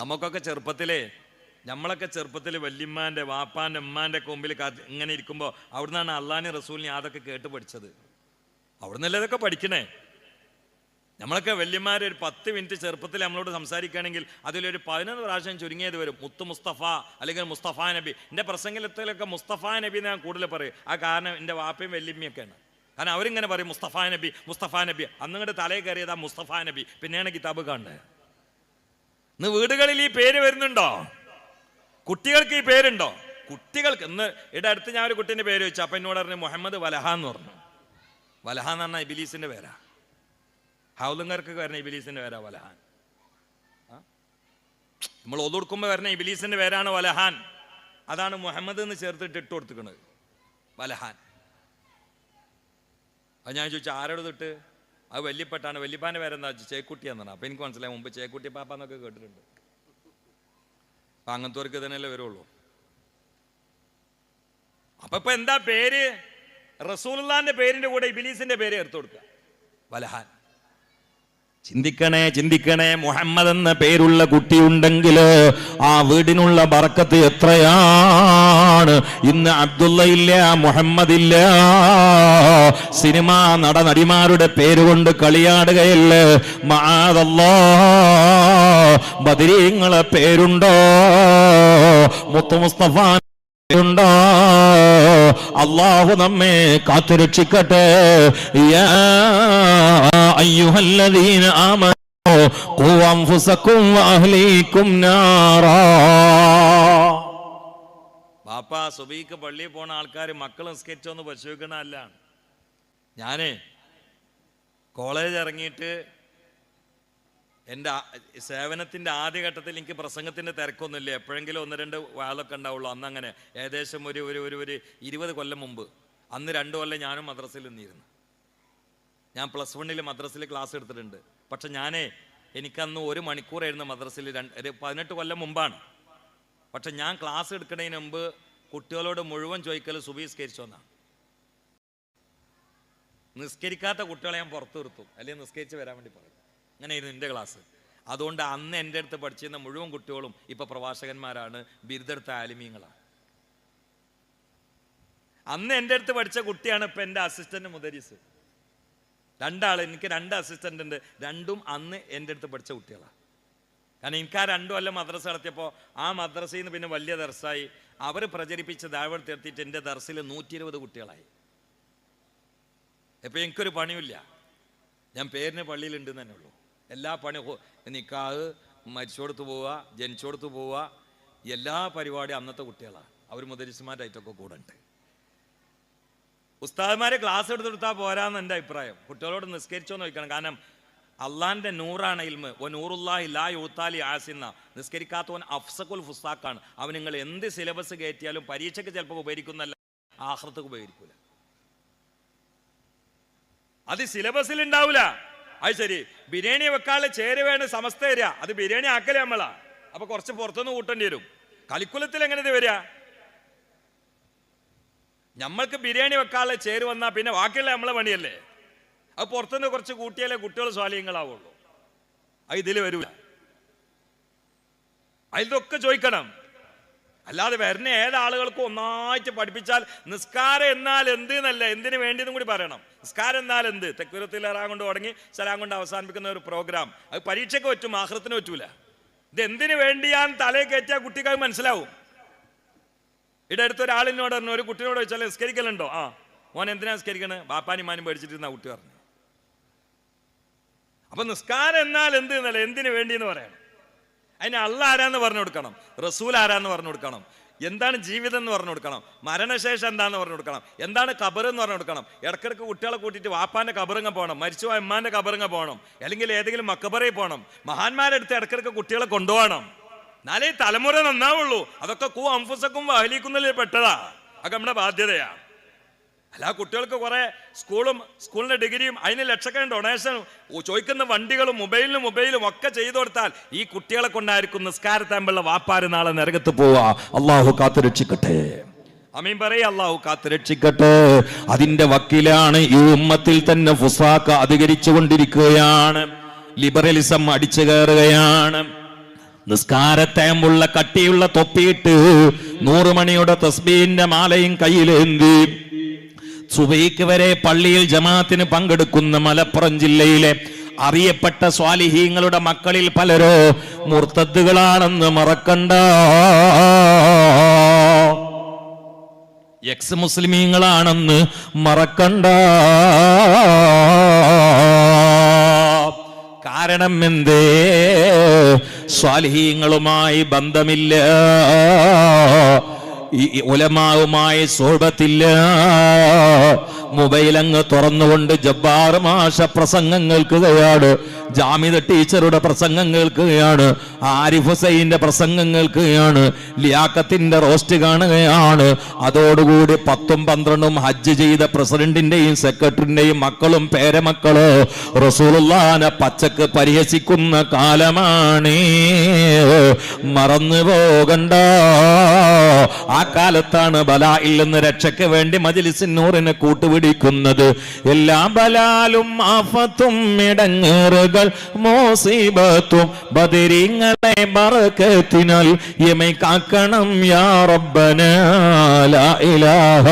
നമുക്കൊക്കെ ചെറുപ്പത്തിലേ നമ്മളൊക്കെ ചെറുപ്പത്തിൽ വല്യമ്മാന്റെ വാപ്പാന്റെ ഉമ്മാന്റെ കൊമ്പിൽ കാത്ത് ഇങ്ങനെ ഇരിക്കുമ്പോൾ അവിടുന്നാണ് അള്ളാഹിനെ റസൂലിനെ അതൊക്കെ കേട്ട് പഠിച്ചത്. അവിടുന്നല്ലേ ഇതൊക്കെ പഠിക്കണേ? നമ്മളൊക്കെ വല്യമാരെ ഒരു പത്ത് മിനിറ്റ് ചെറുപ്പത്തിൽ നമ്മളോട് സംസാരിക്കുകയാണെങ്കിൽ അതിലൊരു പതിനൊന്ന് പ്രാവശ്യം ചുരുങ്ങിയത് വരും. മുത്തു മുസ്തഫ അല്ലെങ്കിൽ മുസ്തഫ നബി. എന്റെ പ്രസംഗത്തിലൊക്കെ മുസ്തഫ നബി എന്ന് ഞാൻ കൂടുതൽ പറയും. ആ കാരണം എന്റെ വാപ്പയും വല്യമ്മയൊക്കെയാണ്. കാരണം അവരിങ്ങനെ പറയും മുസ്തഫ നബി മുസ്തഫ നബി. അന്നിങ്ങോട്ട് തലയിൽ കയറിയത് ആ മുസ്തഫ നബി. പിന്നെയാണ് കിതാബ് കാണുന്നത്. ഇന്ന് വീടുകളിൽ ഈ പേര് വരുന്നുണ്ടോ? കുട്ടികൾക്ക് ഈ പേരുണ്ടോ? കുട്ടികൾക്ക് ഇന്ന് ഇവിടെ അടുത്ത് ഞാൻ ഒരു കുട്ടീന്റെ പേര് വെച്ചു അപ്പം എന്നോട് പറഞ്ഞു മുഹമ്മദ് വലഹ എന്ന് പറഞ്ഞു. വലഹ എന്ന് പറഞ്ഞാൽ ഇബിലീസിന്റെ പേരാ. ഹൗലുങ്കർക്കൊക്കെ വരുന്ന ഇബിലീസിന്റെ പേരാ വലഹാൻ? നമ്മൾ ഒതുർക്കുമ്പോൾ വരുന്ന ഇബിലീസിന്റെ പേരാണ് വലഹാൻ. അതാണ് മുഹമ്മദ് എന്ന് ചേർത്തിട്ട് ഇട്ട് കൊടുത്തിക്കണത് വലഹാൻ. അത് ഞാൻ ചോദിച്ചു ആരോട് തൊട്ട് അത് വല്യപ്പെട്ടാണ്. വല്യപ്പാന്റെ പേരെന്താ? ചേക്കുട്ടി എന്നാണ്. അപ്പൊ എനിക്ക് മനസ്സിലായി. മുമ്പ് ചേക്കുട്ടി പാപ്പ എന്നൊക്കെ കേട്ടിട്ടുണ്ട്. അപ്പം അങ്ങനത്തവർക്ക് തന്നെയല്ലേ വരുള്ളൂ. അപ്പൊ ഇപ്പൊ എന്താ പേര്? റസൂലുള്ളാന്റെ പേരിന്റെ കൂടെ ഇബിലീസിന്റെ പേര് എടുത്തു കൊടുക്കുക. വലഹാൻ. ചിന്തിക്കണേ ചിന്തിക്കണേ മുഹമ്മദ് എന്ന പേരുള്ള കുട്ടിയുണ്ടെങ്കിൽ ആ വീടിനുള്ള ബറക്കത്ത് എത്രയാണ്? ഇന്ന് അബ്ദുള്ള ഇല്ല മുഹമ്മദ് ഇല്ല. സിനിമ നടനടിമാരുടെ പേരുകൊണ്ട് കളിയാടുകയല്ലേ? മാതല്ലോ പേരുണ്ടോ? മുത്തു മുസ്തഫ അള്ളാഹു നമ്മെ കാത്തുരക്ഷിക്കട്ടെ. യാ അയ്യുഹല്ലദീന ആമനൂ ഖൂ അൻഫുസകും വഅഹ്ലീകും നാറാ. ബാപ്പ സുബീക്ക് പള്ളിയിൽ പോണ ആൾക്കാർ മക്കളും സ്കെച്ച് ഒന്ന് പരിശോധിക്കണ അല്ല ഞാനേ കോളേജ് ഇറങ്ങിയിട്ട് എന്റെ സേവനത്തിന്റെ ആദ്യഘട്ടത്തിൽ എനിക്ക് പ്രസംഗത്തിന്റെ തിരക്കൊന്നുമില്ല. എപ്പോഴെങ്കിലും ഒന്ന് രണ്ട് വാളൊക്കെ ഉണ്ടാവുള്ളൂ. അന്ന് അങ്ങനെ ഏകദേശം ഒരു ഒരു ഒരു ഒരു ഇരുപത് കൊല്ലം മുമ്പ്. അന്ന് രണ്ട് കൊല്ലം ഞാനും മദ്രസയിൽ നിന്നിരുന്നു. ഞാൻ പ്ലസ് വണ്ണിൽ മദ്രസിൽ ക്ലാസ് എടുത്തിട്ടുണ്ട്. പക്ഷെ ഞാനേ എനിക്കന്ന് ഒരു മണിക്കൂറായിരുന്നു മദ്രസിൽ രണ്ട് പതിനെട്ട് കൊല്ലം മുമ്പാണ്. പക്ഷെ ഞാൻ ക്ലാസ് എടുക്കുന്നതിന് മുമ്പ് കുട്ടികളോട് മുഴുവൻ ചോദിക്കൽ സുബീസ്കരിച്ചോന്നാണ് നിസ്കരിക്കാത്ത കുട്ടികളെ ഞാൻ പുറത്തു നിർത്തും. അല്ലെങ്കിൽ നിസ്കരിച്ച് വരാൻ വേണ്ടി പറയും. അങ്ങനെയായിരുന്നു എന്റെ ക്ലാസ് അതുകൊണ്ട് അന്ന് എന്റെ അടുത്ത് പഠിച്ചിരുന്ന മുഴുവൻ കുട്ടികളും ഇപ്പോൾ പ്രഭാഷകന്മാരാണ് ബിരുദെടുത്ത ആലിമീങ്ങളാണ്. അന്ന് എന്റെ അടുത്ത് പഠിച്ച കുട്ടിയാണ് ഇപ്പം എന്റെ അസിസ്റ്റന്റ് മുദരീസ്. രണ്ടാൾ എനിക്ക് രണ്ട് അസിസ്റ്റന്റ് ഉണ്ട്. രണ്ടും അന്ന് എന്റെ അടുത്ത് പഠിച്ച കുട്ടികളാണ് കാരണം എനിക്ക് ആ രണ്ടു കൊല്ലം മദ്രസ നടത്തിയപ്പോൾ ആ മദ്രസയിൽ നിന്ന് പിന്നെ വലിയ ദർസായി. അവർ പ്രചരിപ്പിച്ച് ദാഴ്വൾ എത്തിയിട്ട് എന്റെ ദർസിൽ നൂറ്റി ഇരുപത് കുട്ടികളായി. ഇപ്പം എനിക്കൊരു പണിയില്ല ഞാൻ പേരിന് പള്ളിയിലുണ്ട് തന്നെ ഉള്ളൂ. എല്ലാ പണി നിക്കാഹ് മരിച്ചോടത്ത് പോവുക ജനിച്ചോടത്ത് പോവുക എല്ലാ പരിപാടിയും അന്നത്തെ കുട്ടികളാണ് അവർ മുതലിസ്മാരായിട്ടൊക്കെ കൂടെ ഉണ്ട്. ഉസ്താദ്മാരെ ക്ലാസ് എടുത്ത് കൊടുത്താൽ പോരാന്ന് എന്റെ അഭിപ്രായം. കുട്ടികളോട് നിസ്കരിച്ചോ നോക്കണം കാരണം അള്ളാന്റെ നൂറാണ് ഇൽമ്. ഓ നൂറുല്ലാഹി ലാ യൂത്താലി ആസിന്ന. നിസ്കരിക്കാത്തവൻ അഫ്സഖുൽ ഫുസ്താക്കാണ് അവൻ നിങ്ങൾ എന്ത് സിലബസ് കയറ്റിയാലും പരീക്ഷയ്ക്ക് ചിലപ്പോൾ ഉപകരിക്കുന്നല്ല ആഹ്റത്തേക്ക് ഉപകരിക്കൂല. അത് സിലബസിൽ ഉണ്ടാവില്ല അത് ശരി. ബിരിയാണി വെക്കാനുള്ള ചേര് വേണ്ട സമസ്ത അത് ബിരിയാണി ആക്കലേ നമ്മളാ. അപ്പൊ കുറച്ച് പുറത്തുനിന്ന് കൂട്ടേണ്ടി വരും. കലിക്കുലത്തിൽ എങ്ങനെ ഇത് വരിക നമ്മൾക്ക് ബിരിയാണി വെക്കാനുള്ള ചേര് വന്നാൽ പിന്നെ ബാക്കിയുള്ള നമ്മളെ പണിയല്ലേ? അത് പുറത്തുനിന്ന് കുറച്ച് കൂട്ടിയാലേ കുട്ടികൾ സ്വാലീയങ്ങളാവുള്ളൂ അത് ഇതിൽ വരൂല. അതിലൊക്കെ ചോദിക്കണം. അല്ലാതെ വരുന്ന ഏതാളുകൾക്കും ഒന്നായിട്ട് പഠിപ്പിച്ചാൽ നിസ്കാരം എന്നാൽ എന്ത് എന്നല്ല എന്തിനു വേണ്ടിയെന്നും കൂടി പറയണം. നിസ്കാരം എന്നാൽ എന്ത്? തെക്കുരത്തിൽ ഇറാൻ കൊണ്ട് തുടങ്ങി സലാം കൊണ്ട് അവസാനിപ്പിക്കുന്ന ഒരു പ്രോഗ്രാം അത് പരീക്ഷയ്ക്ക് പറ്റും ആഹ്റത്തിന് പറ്റൂല. ഇത് എന്തിനു വേണ്ടിയാന്ന് തലയിൽ കയറ്റിയാൽ കുട്ടിക്ക് മനസ്സിലാവും. ഇവിടെ അടുത്ത ഒരാളിനോട് പറഞ്ഞു ഒരു കുട്ടിനോട് വെച്ചാൽ നിസ്കരിക്കലുണ്ടോ? ആ മോൻ എന്തിനാ നിസ്കരിക്കണേ? ബാപ്പാനും മാനും പേടിച്ചിട്ടിരുന്ന കുട്ടി പറഞ്ഞു. അപ്പൊ നിസ്കാരം എന്നാൽ എന്ത് എന്നല്ല എന്തിനു വേണ്ടി എന്ന് പറയണം. അതിന് അള്ള ആരാന്ന് പറഞ്ഞു കൊടുക്കണം റസൂൽ ആരാന്ന് പറഞ്ഞു കൊടുക്കണം എന്താണ് ജീവിതം എന്ന് പറഞ്ഞു കൊടുക്കണം മരണശേഷം എന്താന്ന് പറഞ്ഞു കൊടുക്കണം എന്താണ് കബർ എന്ന് പറഞ്ഞു കൊടുക്കണം ഇടക്കിടക്ക് കുട്ടികളെ കൂട്ടിയിട്ട് വാപ്പാന്റെ കബറിങ്ങ പോകണം മരിച്ചു അമ്മാന്റെ കബറിങ്ങ പോകണം അല്ലെങ്കിൽ ഏതെങ്കിലും മക്കബറയിൽ പോകണം മഹാന്മാരെടുത്ത് ഇടക്കിടക്ക് കുട്ടികളെ കൊണ്ടുപോകണം. എന്നാലേ തലമുറ നന്നാവുള്ളൂ. അതൊക്കെ കൂ അംഫുസക്കും വഹലിക്കുന്നതിൽ പെട്ടതാ. അതൊക്കെ നമ്മുടെ ബാധ്യതയാണ് അല്ല കുട്ടികൾക്ക് കുറെ സ്കൂളും സ്കൂളിന്റെ ഡിഗ്രിയും അതിന് ലക്ഷക്കണക്കിന് ഡൊണേഷനും ചോദിക്കുന്ന വണ്ടികളും മൊബൈലിനും മൊബൈലും ഒക്കെ ചെയ്തു കൊടുത്താൽ ഈ കുട്ടികളെ കൊണ്ടായിരിക്കും നിസ്കാരത്താമ്പുള്ള വാപ്പാര് നാളെ നരകത്ത് പോവാ. അള്ളാഹു കാത്തുരക്ഷിക്കട്ടെ. അമീൻ പറയ അള്ളാഹു കാത്തുരക്ഷിക്കട്ടെ. അതിന്റെ വക്കീലാണ് ഈ ഉമ്മത്തിൽ തന്നെ ഫുസാക്ക അധികരിച്ചു കൊണ്ടിരിക്കുകയാണ് ലിബറലിസം അടിച്ചു കയറുകയാണ്. നിസ്കാരത്തേമ്പുള്ള കട്ടിയുള്ള തൊപ്പിയിട്ട് നൂറുമണിയുടെ തസ്ബീന്റെ മാലയും കയ്യിലേന്തി സുബൈക്ക് വരെ പള്ളിയിൽ ജമാഅത്തിന് പങ്കെടുക്കുന്ന മലപ്പുറം ജില്ലയിലെ അറിയപ്പെട്ട സ്വാലിഹീങ്ങളുടെ മക്കളിൽ പലരോ മുർത്തദ്ദുകളാണെന്ന് മറക്കണ്ട. എക്സ് മുസ്ലിമീങ്ങളാണെന്ന് മറക്കണ്ട. കാരണം എന്തേ? സ്വാലിഹീങ്ങളുമായി ബന്ധമില്ല. ഉലമാവുമായി സോഭത്തില്ല മൊബൈൽ അങ്ങ് തുറന്നുകൊണ്ട് ജബ്ബാർ മാഷ പ്രസംഗങ്ങൾക്ക് കേൾക്കുകയാണ് ജാമിദ ടീച്ചറുടെ പ്രസംഗം കേൾക്കുകയാണ് ആരിഫ് ഹുസൈന്റെ പ്രസംഗം കേൾക്കുകയാണ് ലിയാക്കത്തിന്റെ റോസ്റ്റ് കാണുകയാണ്. അതോടുകൂടി പത്തും പന്ത്രണ്ടും ഹജ്ജ് ചെയ്ത പ്രസിഡന്റിന്റെയും സെക്രട്ടറിന്റെയും മക്കളും പേരമക്കളോ റസൂലുള്ളാനെ പച്ചക്ക് പരിഹസിക്കുന്ന കാലമാണ്. മറന്നു പോകണ്ട. ആ കാലത്താണ് ബലായിൽ നിന്ന് രക്ഷയ്ക്ക് വേണ്ടി മജിലിസിന്നൂറിനെ കൂട്ടുപിടിക്കുന്നത്. എല്ലാ ബലാലും ആഫത്തും മോസീബത്തും ബദിരിങ്ങളെ ബറക്കത്തിനാൽ കാക്കണം യാ റബ്ബന ലാ ഇലാഹ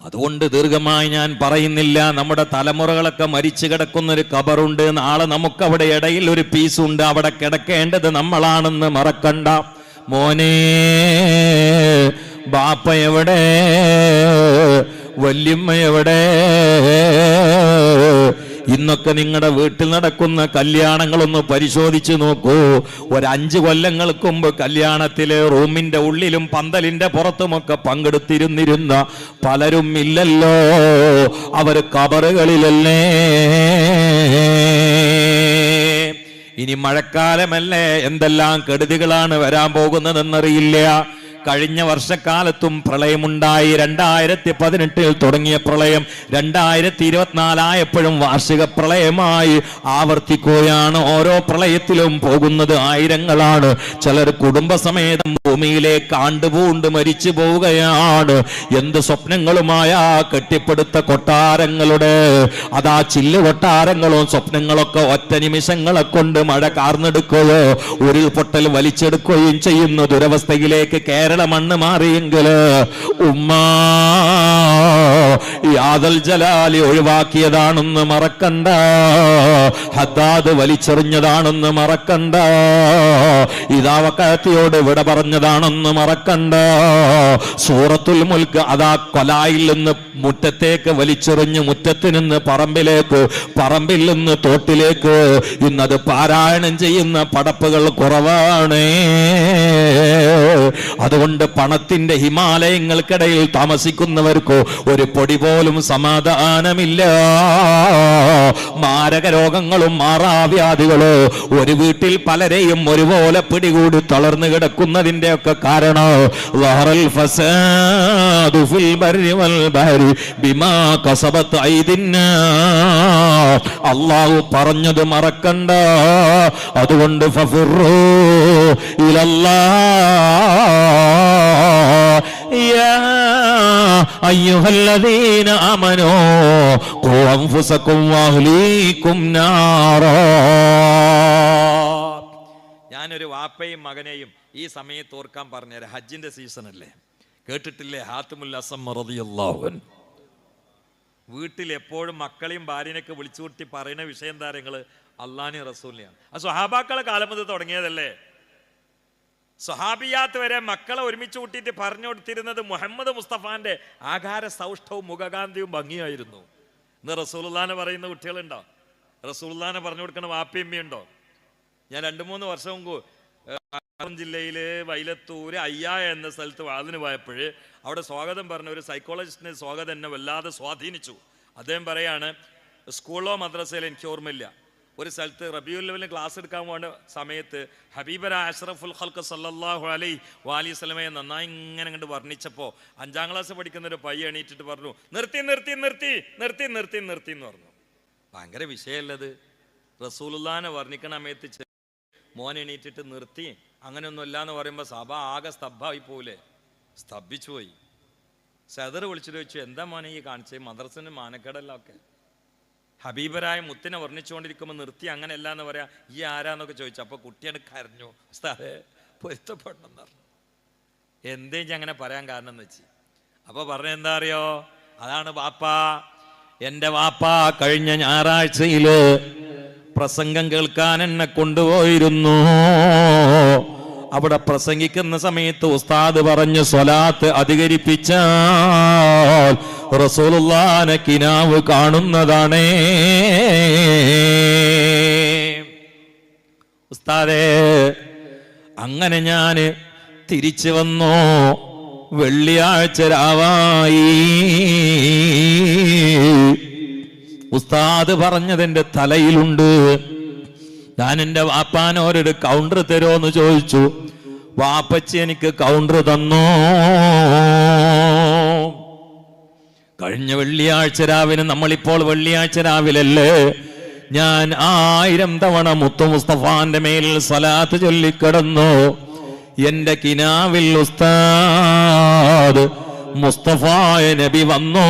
അതുകൊണ്ട് ദീർഘമായി ഞാൻ പറയുന്നില്ല. നമ്മുടെ തലമുറകളൊക്കെ മരിച്ചു കിടക്കുന്ന ഒരു കബറുണ്ട് നാളെ നമുക്ക് അവിടെ ഇടയിൽ ഒരു പീസുണ്ട്. അവിടെ കിടക്കേണ്ടത് നമ്മളാണെന്ന് മറക്കണ്ട. മോനെ ബാപ്പ എവിടെ? വല്യമ്മ എവിടെ? ഇന്നൊക്കെ നിങ്ങളുടെ വീട്ടിൽ നടക്കുന്ന കല്യാണങ്ങളൊന്ന് പരിശോധിച്ച് നോക്കൂ. ഒരു അഞ്ച് കൊല്ലങ്ങൾക്ക് മുമ്പ് കല്യാണത്തിലെ റൂമിന്റെ ഉള്ളിലും പന്തലിന്റെ പുറത്തുമൊക്കെ പങ്കെടുത്തിരുന്നിരുന്ന പലരും ഇല്ലല്ലോ. അവർ കബറുകളിലല്ലേ? ഇനി മഴക്കാലമല്ലേ? എന്തെല്ലാം കെടുതികളാണ് വരാൻ പോകുന്നതെന്നറിയില്ല. കഴിഞ്ഞ വർഷക്കാലത്തും പ്രളയമുണ്ടായി. രണ്ടായിരത്തി പതിനെട്ടിൽ തുടങ്ങിയ പ്രളയം രണ്ടായിരത്തി ഇരുപത്തിനാലായപ്പോഴും വാർഷിക പ്രളയമായി ആവർത്തിക്കുകയാണ്. ഓരോ പ്രളയത്തിലും പോകുന്നത് ആയിരങ്ങളാണ്. ചിലർ കുടുംബസമേതം ഭൂമിയിലേക്ക് ആണ്ടുപൂണ്ട് മരിച്ചു പോവുകയാണ്. എന്ത് സ്വപ്നങ്ങളുമായ കെട്ടിപ്പടുത്ത കൊട്ടാരങ്ങളുടെ. അതാ ചില്ല് കൊട്ടാരങ്ങളും സ്വപ്നങ്ങളൊക്കെ ഒറ്റ നിമിഷങ്ങളെ കൊണ്ട് മഴ കാർന്നെടുക്കുകയോ ഉരുൾപൊട്ടൽ വലിച്ചെടുക്കുകയും ചെയ്യുന്ന. ദുരവസ്ഥയിലേക്ക് കേരള മണ്ണ് മാറിയെങ്കിൽ ഉമ്മ യാദൽ ജലാലി ഒഴിവാക്കിയതാണെന്ന് മറക്കണ്ട. ഹദ്ദാദ് വലിച്ചെറിഞ്ഞതാണെന്ന് മറക്കണ്ട. ഇതാവക്കത്തിയോട് വിട പറഞ്ഞതാണെന്ന് മറക്കണ്ട. സൂറത്തുൽ മുൽക്ക് അതാ കൊലായിൽ നിന്ന് മുറ്റത്തേക്ക് വലിച്ചെറിഞ്ഞ് മുറ്റത്ത് നിന്ന് പറമ്പിലേക്ക് പറമ്പിൽ നിന്ന് തോട്ടിലേക്ക്. ഇന്നത് പാരായണം ചെയ്യുന്ന പടപ്പുകൾ കുറവാണ്. അതുകൊണ്ട് പണത്തിന്റെ ഹിമാലയങ്ങൾക്കിടയിൽ താമസിക്കുന്നവർക്കോ ഒരു പൊടി പോലും സമാധാനമില്ല. മാരക രോഗങ്ങളും മാറാവ്യാധികളോ ഒരു വീട്ടിൽ പലരെയും ഒരുപോലെ പിടികൂടി തളർന്നു കിടക്കുന്നതിന്റെ ഒക്കെ കാരണം. അള്ളാഹു പറഞ്ഞത് മറക്കണ്ട. അതുകൊണ്ട് ഫഫുറോ ഇലല്ലാഹ്. ആമനൂ ഖൂ അൻഫുസകും വഅഹ്ലീകും നാറാ. ഞാനൊരു വാപ്പയും മകനെയും ഈ സമയത്ത് ഓർക്കാൻ പറഞ്ഞുതരാം ഹജ്ജിന്റെ സീസൺ അല്ലേ? കേട്ടിട്ടില്ലേ? ഹാത്തുമുൽ അസം വീട്ടിൽ എപ്പോഴും മക്കളെയും ഭാര്യനെയൊക്കെ വിളിച്ചു കൂട്ടി പറയുന്ന വിഷയം താരങ്ങൾ അള്ളാനി റസൂലിനെയാണ്. ആ കാലം മുതൽ തുടങ്ങിയതല്ലേ? സ്വഹാബിയാത്ത് വരെ മക്കളെ ഒരുമിച്ച് കൂട്ടിയിട്ട് പറഞ്ഞു കൊടുത്തിരുന്നത് മുഹമ്മദ് മുസ്തഫാന്റെ ആകാര സൗഷ്ഠവും മുഖകാന്തിയും ഭംഗിയായിരുന്നു. ഇന്ന് റസൂലുള്ളാനെ പറയുന്ന കുട്ടികളുണ്ടോ? റസൂലുള്ളാനെ പറഞ്ഞു കൊടുക്കുന്ന വാപ്പിയമ്മയുണ്ടോ ഞാൻ രണ്ട് മൂന്ന് വർഷം മുമ്പ് മലപ്പുറം വൈലത്തൂർ വൈലത്തൂര് അയ്യായ എന്ന സ്ഥലത്ത് വാതിന് പോയപ്പോൾ അവിടെ സ്വാഗതം പറഞ്ഞ ഒരു സൈക്കോളജിസ്റ്റിന് സ്വാഗതം എന്നെ വല്ലാതെ സ്വാധീനിച്ചു. അദ്ദേഹം പറയാണ് സ്കൂളോ മദ്രസയിലോ എനിക്ക് ഓർമ്മയില്ല. ഒരു സ്ഥലത്ത് റബിയുൽ ലെവലിന് ക്ലാസ് എടുക്കാൻ പോകേണ്ട സമയത്ത് ഹബീബര അഷ്റഫുൽ ഖൽക്ക് സല്ലാഹു അലൈ വാലി സ്വലമയെ നന്നായി ഇങ്ങനെ കണ്ട് വർണിച്ചപ്പോൾ അഞ്ചാം ക്ലാസ് പഠിക്കുന്ന ഒരു പയ്യ എണീറ്റിട്ട് പറഞ്ഞു നിർത്തി നിർത്തി നിർത്തി നിർത്തി നിർത്തി നിർത്തി എന്ന് പറഞ്ഞു. ഭയങ്കര വിഷയമല്ലത് റസൂലുല്ലാനെ വർണിക്കണ സമയത്ത് മോൻ എണീറ്റിട്ട് നിർത്തി അങ്ങനെയൊന്നുമില്ല എന്ന് പറയുമ്പോൾ സഭ ആകെ സ്തബ്ധമായി പോലെ സ്തംഭിച്ചു പോയി. സെതർ വിളിച്ചിട്ട് ചോദിച്ചു എന്താ മോനെ ഈ കാണിച്ചേ? മദ്രസിന് മാനക്കേടല്ല ഒക്കെ ഹബീബരായ മുത്തിനെ വർണിച്ചുകൊണ്ടിരിക്കുമ്പോൾ നിർത്തി അങ്ങനെയല്ല എന്ന് പറയാ ഈ ആരാന്നൊക്കെ ചോദിച്ചു? അപ്പോൾ കുട്ടിയാണ് കരഞ്ഞു. ഉസ്താദേ പൊരുത്തപ്പെടണം പറഞ്ഞു. എന്തേ ഞാൻ അങ്ങനെ പറയാൻ കാരണം എന്ന് വെച്ച്? അപ്പോൾ പറഞ്ഞ എന്താ അറിയോ? അതാണ് വാപ്പാ. എന്റെ വാപ്പ കഴിഞ്ഞ ഞായറാഴ്ചയിൽ പ്രസംഗം കേൾക്കാൻ എന്നെ കൊണ്ടുപോയിരുന്നു. അവിടെ പ്രസംഗിക്കുന്ന സമയത്ത് ഉസ്താദ് പറഞ്ഞു സ്വലാത്ത് അധികരിപ്പിച്ചാൽ റസൂലുള്ളാനെ കിനാവ് കാണുന്നതാണേ. ഉസ്താദേ അങ്ങനെ ഞാൻ തിരിച്ചു വന്നോ. വെള്ളിയാഴ്ച രാവായി. ഉസ്താദ് പറഞ്ഞതെന്റെ തലയിലുണ്ട്. ഞാൻ എന്റെ വാപ്പാനോരൊരു കൗണ്ടർ തരുമോ എന്ന് ചോദിച്ചു. വാപ്പച്ചി എനിക്ക് കൗണ്ടർ തന്നോ. കഴിഞ്ഞ വെള്ളിയാഴ്ച രാവിലെ നമ്മളിപ്പോൾ വെള്ളിയാഴ്ച രാവിലല്ലേ? ഞാൻ ആയിരം തവണ മുത്തു മുസ്തഫാന്റെ മേൽ സലാത്ത് ചൊല്ലിക്കിടന്നു. എന്റെ കിനാവിൽ ഉസ്താദ് മുസ്തഫായ നബി വന്നു.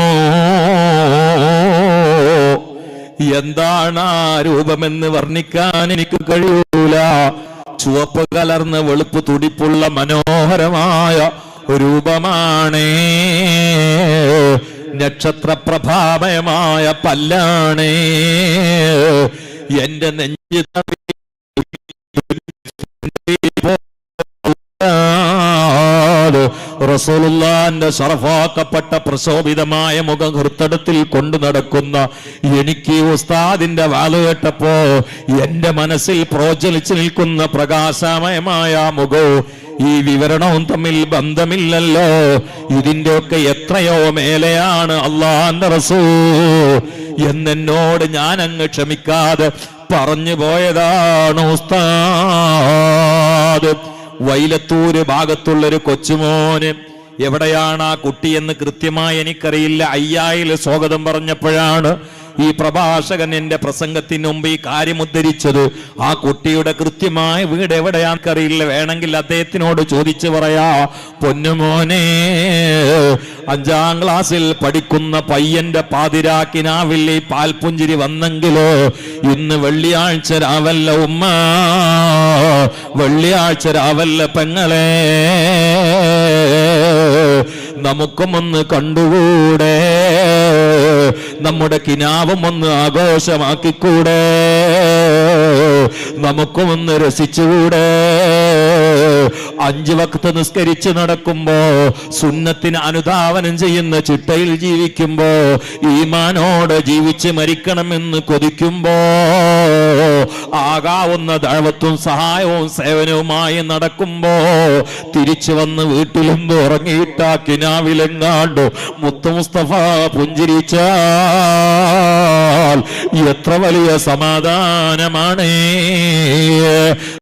എന്താണ് ആ രൂപമെന്ന് വർണിക്കാൻ എനിക്ക് കഴിയൂല. ചുവപ്പ് കലർന്ന് വെളുപ്പ് തുടിപ്പുള്ള മനോഹരമായ രൂപമാണേ. നക്ഷത്രപ്രഭാമയമായ പല്ലാണേ. എന്റെ നെഞ്ച് റസൂലുള്ളാന്റെ സർഫാക്കപ്പെട്ട പ്രശോഭിതമായ മുഖം ഹൃത്തടത്തിൽ കൊണ്ടു നടക്കുന്ന എനിക്ക് ഉസ്താദിന്റെ വാൽ കേട്ടപ്പോ എന്റെ മനസ്സിൽ പ്രോജ്വലിച്ചു നിൽക്കുന്ന പ്രകാശമയമായ മുഖവും ഈ വിവരണവും തമ്മിൽ ബന്ധമില്ലല്ലോ. ഇതിന്റെ ഒക്കെ എത്രയോ മേലെയാണ് അള്ളാന്റെ റസൂ എന്നെന്നോട് ഞാൻ അങ്ങ് ക്ഷമിക്കാതെ പറഞ്ഞു പോയതാണ് ഉസ്താദ്. വൈലത്തൂര് ഭാഗത്തുള്ളൊരു കൊച്ചുമോന് എവിടെയാണ് ആ കുട്ടിയെന്ന് കൃത്യമായി എനിക്കറിയില്ല. അയ്യായിൽ സ്വാഗതം പറഞ്ഞപ്പോഴാണ് ഈ പ്രഭാഷകൻ എന്റെ പ്രസംഗത്തിന് മുമ്പ് ഈ കാര്യം ഉദ്ധരിച്ചത്. ആ കുട്ടിയുടെ കൃത്യമായ വീട് എവിടെയാണെന്നറിയില്ല. വേണമെങ്കിൽ അദ്ദേഹത്തിനോട് ചോദിച്ചു പറയാ പൊന്നുമോനെ അഞ്ചാം ക്ലാസ്സിൽ പഠിക്കുന്ന പയ്യന്റെ പാതിരാക്കിനാവില്ല ഈ പാൽപുഞ്ചിരി വന്നെങ്കിലോ ഇന്ന് വെള്ളിയാഴ്ച രാവല്ല ഉമ്മ വെള്ളിയാഴ്ച രാവല്ല പെങ്ങളെ. നമുക്കും ഒന്ന് കണ്ടുകൂടെ? നമ്മുടെ കിനാവും ഒന്ന് ആഘോഷമാക്കിക്കൂടെ? നമുക്കും ഒന്ന് രസിച്ചുകൂടെ? അഞ്ചു വക്ത് നിസ്കരിച്ച് നടക്കുമ്പോ സുന്നത്തിന് അനുധാവനം ചെയ്യുന്ന ചിട്ടയിൽ ജീവിക്കുമ്പോ ഈമാനോട് ജീവിച്ച് മരിക്കണമെന്ന് കൊതിക്കുമ്പോ ആകാവുന്ന ദഴവത്വം സഹായവും സേവനവുമായി നടക്കുമ്പോ തിരിച്ചു വന്ന് വീട്ടിലും ഉറങ്ങിയിട്ട കിനാവിലെങ്ങാണ്ട് മുത്തു മുസ്തഫ പുഞ്ചിരിച്ചാൽ എത്ര വലിയ സമാധാനമാണ്?